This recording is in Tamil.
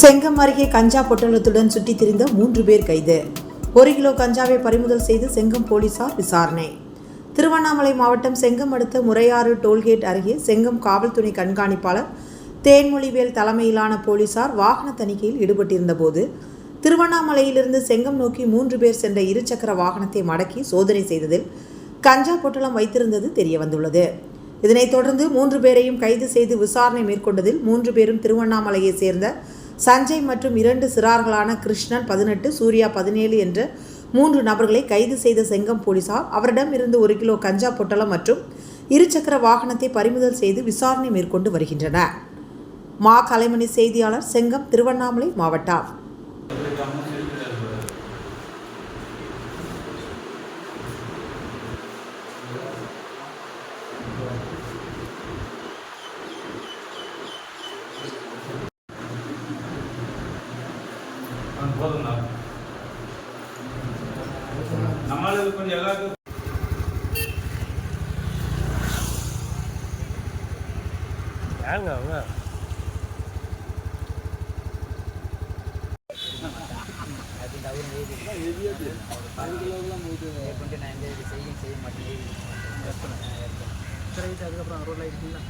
செங்கம் அருகே கஞ்சா பொட்டலத்துடன் சுற்றித் திரிந்த மூன்று பேர் கைது. ஒரு கிலோ கஞ்சாவை பறிமுதல் செய்து செங்கம் போலீசார் விசாரணை. திருவண்ணாமலை மாவட்டம் செங்கம் அடுத்த முறையாறு டோல்கேட் அருகே செங்கம் காவல்துறை கண்காணிப்பாளர் தேன்மொழிவேல் தலைமையிலான போலீசார் வாகன தணிக்கையில் ஈடுபட்டிருந்தபோது திருவண்ணாமலையிலிருந்து செங்கம் நோக்கி மூன்று பேர் சென்ற இருசக்கர வாகனத்தை மடக்கி சோதனை செய்ததில் கஞ்சா பொட்டலம் வைத்திருந்தது தெரியவந்துள்ளது. இதனைத் தொடர்ந்து மூன்று பேரையும் கைது செய்து விசாரணை மேற்கொண்டதில் மூன்று பேரும் திருவண்ணாமலையைச் சேர்ந்த சஞ்சய் மற்றும் இரண்டு சிறார்களான கிருஷ்ணன் பதினெட்டு சூர்யா பதினேழு என்ற மூன்று நபர்களை கைது செய்த செங்கம் போலீசார் அவரிடம் இருந்து ஒரு கிலோ கஞ்சா பொட்டலம் மற்றும் இருசக்கர வாகனத்தை பறிமுதல் செய்து விசாரணை மேற்கொண்டு வருகின்றனர். மா கலைமணி செய்தியாளர் செங்கம் திருவண்ணாமலை மாவட்டம். போதும்ண்ணா நம்மளுக்கு கொஞ்சம் எல்லாருக்கும் யாருங்க அவங்க? அதுக்கப்புறம் ரோட்ல இருக்கீங்களா